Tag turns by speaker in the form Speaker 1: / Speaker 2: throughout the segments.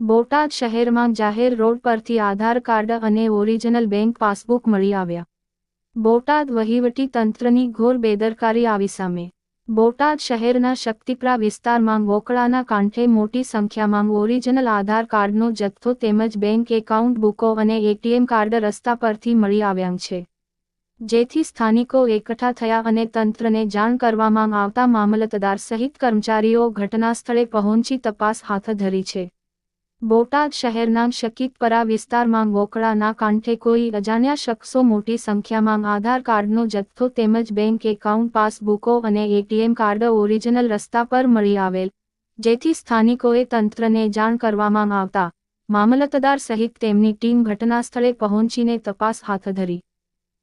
Speaker 1: બોટાદ શહેરમાં જાહેર રોડ પરથી આધાર કાર્ડ અને ઓરિજિનલ બેંક પાસબુક મળી આવ્યા. બોટાદ વહીવટી તંત્રની ઘોર બેદરકારી આવી સામે. બોટાદ શહેરના શક્તિપ્રા વિસ્તારમાં વોકળાના કાંઠે મોટી સંખ્યામાં ઓરિજિનલ આધાર કાર્ડનો જથ્થો તેમજ બેંક એકાઉન્ટ, બુકો અને એટીએમ કાર્ડ રસ્તા પરથી મળી આવ્યા છે. જેથી સ્થાનિકો એકઠા થયા અને તંત્રને જાણ કરવામાં આવતા મામલતદાર સહિત કર્મચારીઓ ઘટનાસ્થળે પહોંચી તપાસ હાથ ધરી છે. બોટાદ શહેરના શકીતપરા વિસ્તારમાં વોકળાના કાંઠે કોઈ અજાણ્યા શખ્સો મોટી સંખ્યામાં આધાર કાર્ડનો જથ્થો તેમજ બેંક એકાઉન્ટ, પાસબુકો અને એટીએમ કાર્ડ ઓરિજિનલ રસ્તા પર મળી આવેલ, જેથી સ્થાનિકોએ તંત્રને જાણ કરવામાં આવતા, મામલતદાર સહિત તેમની ટીમ ઘટનાસ્થળે પહોંચીને તપાસ હાથ ધરી.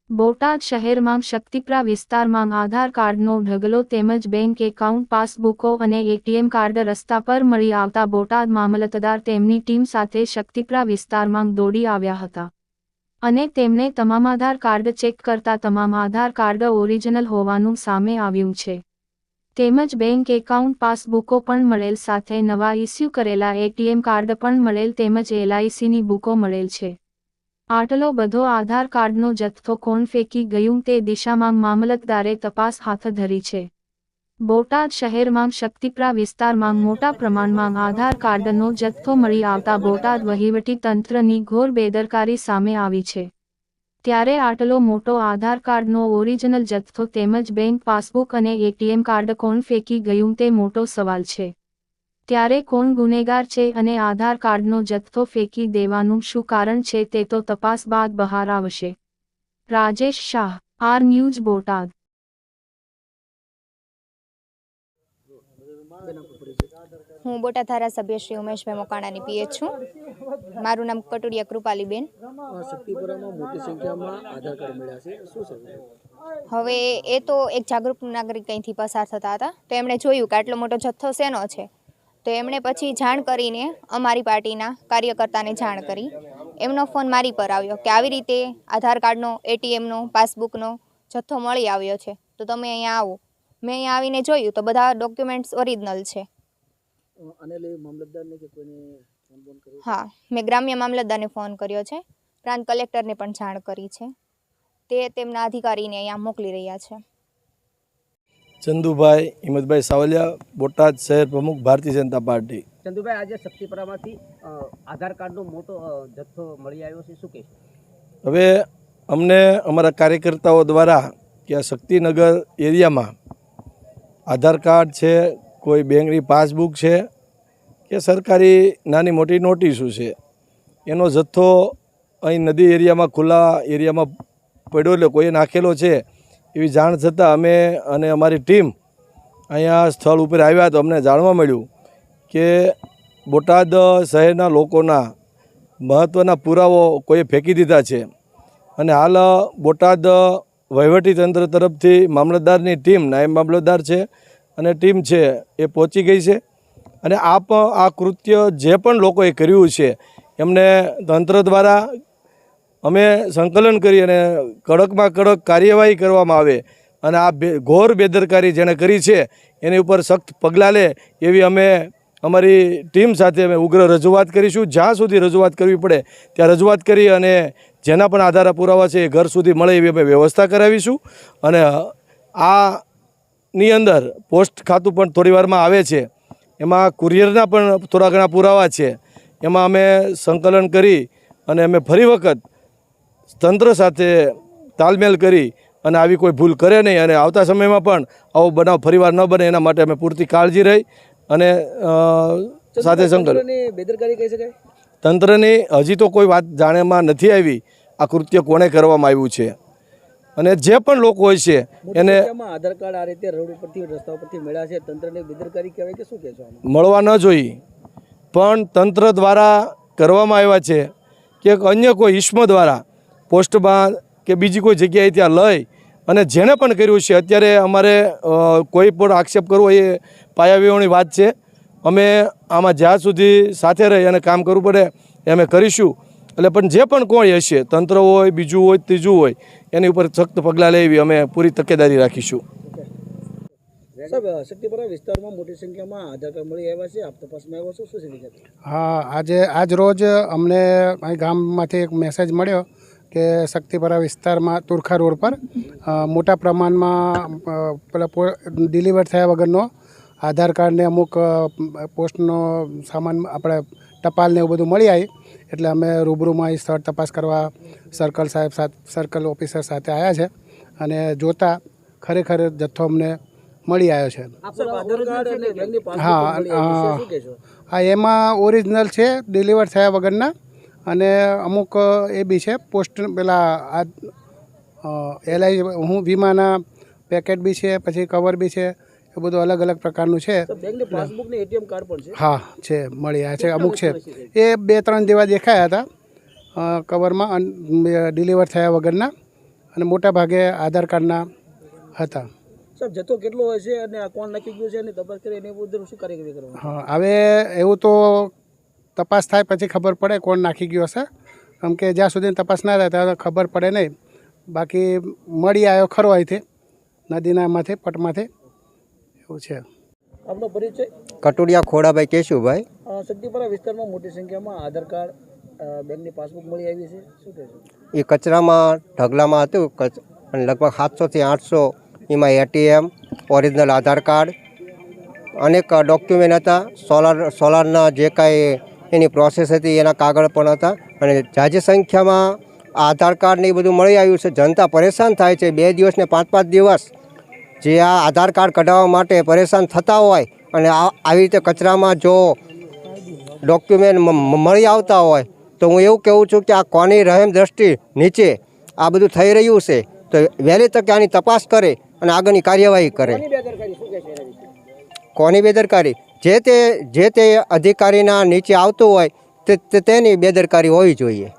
Speaker 1: બોટાદ શહેરમાં શક્તિપ્રા વિસ્તારમાં આધાર કાર્ડનો ઢગલો તેમજ બેંક એકાઉન્ટ, પાસબુકો અને એટીએમ કાર્ડ રસ્તા પર મળી આવતા બોટાદ મામલતદાર તેમની ટીમ સાથે શક્તિપ્રા વિસ્તારમાં દોડી આવ્યા હતા. અને તેમણે તમામ આધાર કાર્ડ ચેક કરતા તમામ આધાર કાર્ડ ઓરિજિનલ હોવાનું સામે આવ્યું છે. તેમજ બેંક એકાઉન્ટ, પાસબુકો પણ મળેલ સાથે નવા ઇસ્યુ કરેલા એટીએમ કાર્ડ પણ મળેલ તેમજ એલઆઈસીની બુકો મળેલ છે. આટલો બધો આધાર કાર્ડનો જથ્થો કોણ ફેંકી ગયું તે દિશામાં મામલતદારે તપાસ હાથ ધરી છે. બોટાદ શહેરમાં શક્તિપ્રા વિસ્તારમાં મોટા પ્રમાણમાં આધાર કાર્ડનો જથ્થો મળી આવતા બોટાદ વહીવટી તંત્રની ઘોર બેદરકારી સામે આવી છે. ત્યારે આટલો મોટો આધાર કાર્ડનો ઓરિજિનલ જથ્થો તેમજ બેંક પાસબુક અને એટીએમ કાર્ડ કોણ ફેંકી ગયું તે મોટો સવાલ છે. ત્યારે કોણ ગુનેગાર છે અને આધાર કાર્ડનો જથ્થો ફેંકી દેવાનું શું કારણ છે તે તો તપાસ બાદ બહાર આવશે. Rajesh Shah R news Botad.
Speaker 2: હું બોટાદ ધારાસભ્ય શ્રી ઉમેશભાઈ મોકાણાની પીએચ છું. મારું નામ કટુડિયા કૃપાલીબેન.
Speaker 3: શક્તિપુરામાં મોટી સંખ્યામાં આધાર કાર્ડ મળ્યા છે. શું છે?
Speaker 2: હવે એ તો એક જાગૃત નાગરિક અહીંથી પસાર થતા હતા. તો એમણે જોયું કે આટલો મોટો જથ્થો શેનો છે? તો એમણે પછી જાણ કરીને અમારી પાર્ટીના કાર્યકર્તાને જાણ કરી. એમનો ફોન મારી પર આવ્યો કે આવી રીતે આધાર કાર્ડનો એટીએમનો પાસબુકનો જથ્થો મળી આવ્યો છે. તો તમે અહીંયા આવો. મેં અહીંયા આવીને જોયું તો બધા ડોક્યુમેન્ટ્સ ઓરિજિનલ છે. હા મેં ગ્રામ્ય મામલતદારને ફોન કર્યો છે. પ્રાંત કલેક્ટરને પણ જાણ કરી છે. તે તેમના અધિકારીને અહીંયા મોકલી રહ્યા છે.
Speaker 4: ચંદુભાઈ હિંમતભાઈ સાવલિયા બોટાદ શહેર પ્રમુખ ભારતીય જનતા પાર્ટી.
Speaker 3: ચંદુભાઈ આજે શક્તિપરામાંથી આધાર કાર્ડનો મોટો જથ્થો મળી આવ્યો છે. શું કહેશો?
Speaker 4: હવે અમને અમારા કાર્યકર્તાઓ દ્વારા કે આ શક્તિનગર એરિયામાં આધાર કાર્ડ છે કોઈ બેંકની પાસબુક છે કે સરકારી નાની મોટી નોટિસો છે એનો જથ્થો અહીં નદી એરિયામાં ખુલ્લા એરિયામાં પડ્યો એટલે કોઈએ નાખેલો છે એવી જાણ થતાં અમે અને અમારી ટીમ અહીંયા સ્થળ ઉપર આવ્યા તો અમને જાણવા મળ્યું કે બોટાદ શહેરના લોકોના મહત્ત્વના પુરાવો કોઈએ ફેંકી દીધા છે. અને હાલ બોટાદ વહીવટીતંત્ર તરફથી મામલતદારની ટીમ, નાયબ મામલતદાર છે અને ટીમ છે એ પહોંચી ગઈ છે. અને આ આ કૃત્ય જે પણ લોકોએ કર્યું છે, એમને તંત્ર દ્વારા અમે સંકલન કરી અને કડકમાં કડક કાર્યવાહી કરવામાં આવે અને આ બે ઘોર બેદરકારી જેણે કરી છે, એની ઉપર સખ્ત પગલાં લે એવી અમે અમારી ટીમ સાથે અમે ઉગ્ર રજૂઆત કરીશું. જ્યાં સુધી રજૂઆત કરવી પડે ત્યાં રજૂઆત કરી અને જેના પણ આધાર પુરાવા છે એ ઘર સુધી મળે એવી અમે વ્યવસ્થા કરાવીશું. અને આની અંદર પોસ્ટ ખાતું પણ થોડી વારમાં આવે છે. એમાં કુરિયરના પણ થોડા ઘણા પુરાવા છે. એમાં અમે સંકલન કરી અને અમે ફરી વખત તંત્ર સાથે તાલમેલ કરી અને આવી કોઈ ભૂલ કરે નહીં અને આવતા સમયમાં પણ આવો બનાવ ફરીવાર ન બને એના માટે અમે પૂરતી કાળજી રહી અને સાથે
Speaker 3: સંકલ્પ. બેદરકારી કહી શકાય?
Speaker 4: તંત્રની હજી તો કોઈ વાત જાણેમાં નથી આવી. આ કૃત્ય કોણે કરવામાં આવ્યું છે? અને જે પણ લોકો હોય છે એને
Speaker 3: આધાર કાર્ડ આ રીતે રોડ ઉપરથી રસ્તા ઉપરથી મળ્યા છે. તંત્રની બેદરકારી કહેવાય કે શું કહેશો
Speaker 4: મળવા ન જોઈએ પણ તંત્ર દ્વારા કરવામાં આવ્યા છે કે અન્ય કોઈ ઈસ્મ દ્વારા પોસ્ટમાં કે બીજી કોઈ જગ્યાએ ત્યાં લઈ અને જેણે પણ કર્યું છે અત્યારે અમારે કોઈ પણ આક્ષેપ કરવો એ પાયાવીઓની વાત છે. અમે આમાં જ્યાં સુધી સાથે રહી અને કામ કરવું પડે એ અમે કરીશું. એટલે પણ જે પણ કોઈ હશે તંત્ર હોય બીજું હોય ત્રીજું હોય એની ઉપર સખ્ત પગલાં લેવી અમે પૂરી તકેદારી રાખીશું.
Speaker 5: સાહેબ શક્તિપરા વિસ્તારમાં મોટી સંખ્યામાં આધાર કાર્ડ મળી આવ્યા છે. આપ તપાસમાં આવ્યો છો શું છે વિગત?
Speaker 6: હા આજે આજ રોજ અમને અહીં ગામમાંથી એક મેસેજ મળ્યો કે શક્તિપરા વિસ્તારમાં તુરખા રોડ પર મોટા પ્રમાણમાં પેલા પો ડિલિવર થયા વગરનો આધાર કાર્ડને અમુક પોસ્ટનો સામાન આપણે ટપાલને એવું બધું મળી આવી એટલે અમે રૂબરૂમાં એ સ્થળ તપાસ કરવા સર્કલ સાહેબ સાથે સર્કલ ઓફિસર સાથે આવ્યા છે અને જોતા ખરેખર જથ્થો અમને મળી આવ્યો છે હા. હા એમાં ઓરિજિનલ છે ડિલિવર થયા વગરના અને અમુક એ બી છે પોસ્ટ પેલા આ એલઆઈ હું વીમાના પેકેટ બી છે પછી કવર બી છે એ બધું અલગ અલગ પ્રકારનું છે. હા છે મળી આ છે અમુક છે. એ બે ત્રણ જેવા દેખાયા હતા કવરમાં ડિલિવર થયા વગરના અને મોટા ભાગે આધાર કાર્ડના હતા.
Speaker 5: સાહેબ જથ્થો કેટલો હોય છે અને આ કોણ નાખી ગયું છે અને તપાસ કરી એને બધું શું કાર્યવાહી કરવાનું?
Speaker 6: હા હવે એવું તો તપાસ થાય પછી ખબર પડે કોણ નાખી ગયો હશે. કેમ કે જ્યાં સુધી તપાસ ના થાય ત્યાં ખબર પડે નહીં. બાકી મળી આવ્યો ખરો અહીંથી નદીનામાંથી પટમાંથી. એવું છે.
Speaker 5: આપનો પરિચય?
Speaker 7: કટુડિયા ખોડાભાઈ કેશુભાઈ.
Speaker 5: શક્તિપરા વિસ્તારમાં મોટી સંખ્યામાં આધાર કાર્ડ બેંકની પાસબુક મળી આવી છે. શું કહેશો?
Speaker 7: એ કચરામાં ઢગલામાં હતું કચ- અને લગભગ સાતસોથી આઠસો એમાં એટીએમ ઓરિજિનલ આધાર કાર્ડ અનેક ડોક્યુમેન્ટ હતા. સોલાર સોલારના જે કાંઈ એની પ્રોસેસ હતી એના કાગળ પણ હતા અને જાજી સંખ્યામાં આધાર કાર્ડ ને એ બધું મળી આવ્યું છે. જનતા પરેશાન થાય છે. બે દિવસ ને પાંચ પાંચ દિવસ જે આ આધાર કાર્ડ કઢાવવા માટે પરેશાન થતા હોય અને આ આવી રીતે કચરામાં જો ડોક્યુમેન્ટ મળી આવતા હોય તો હું એવું કહું છું કે આ કોની રહેમ દ્રષ્ટિ નીચે આ બધું થઈ રહ્યું છે તો વહેલી તકે આની તપાસ કરે અને આગળની કાર્યવાહી કરે.
Speaker 5: કોની બેદરકારી?
Speaker 7: જે તે જે તે અધિકારીના નીચે આવતું હોય તે- તેની બેદરકારી હોવી જોઈએ.